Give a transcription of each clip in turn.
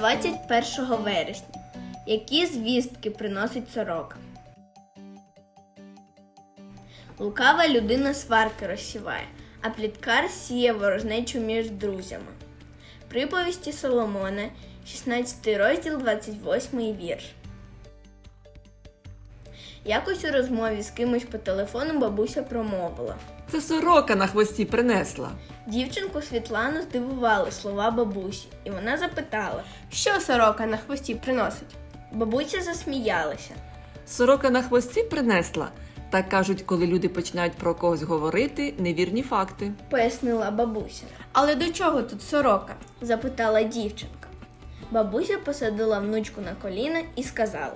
21 вересня. Які звістки приносить сорока? Лукава людина сварки розсіває, а пліткар сіє ворожнечу між друзями. Приповісті Соломона, 16 розділ, 28 вірш. Якось у розмові з кимось по телефону бабуся промовила. Це сорока на хвості принесла. Дівчинку Світлану здивували слова бабусі, і вона запитала, що сорока на хвості приносить. Бабуся засміялася. Сорока на хвості принесла. Так кажуть, коли люди починають про когось говорити невірні факти. пояснила бабуся. Але до чого тут сорока? запитала дівчинка. Бабуся посадила внучку на коліна і сказала: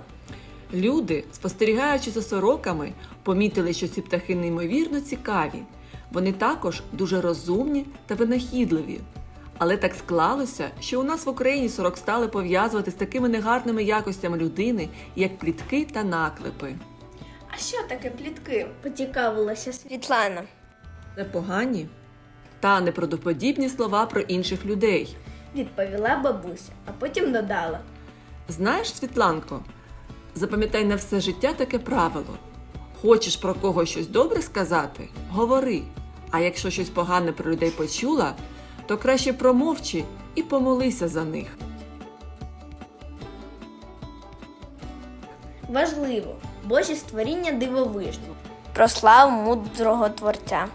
Люди, спостерігаючи за сороками, помітили, що ці птахи неймовірно цікаві. Вони також дуже розумні та винахідливі. Але так склалося, що у нас в Україні сорок стали пов'язувати з такими негарними якостями людини, як плітки та наклепи. А що таке плітки? поцікавилася Світлана. Непогані та неправдоподібні слова про інших людей. Відповіла бабуся, а потім додала. Знаєш, Світланко, запам'ятай на все життя таке правило. Хочеш про когось щось добре сказати? Говори. А якщо щось погане про людей почула, то краще промовчи і помолися за них. Важливо, Божі створіння дивовижні. Прослав мудрого творця.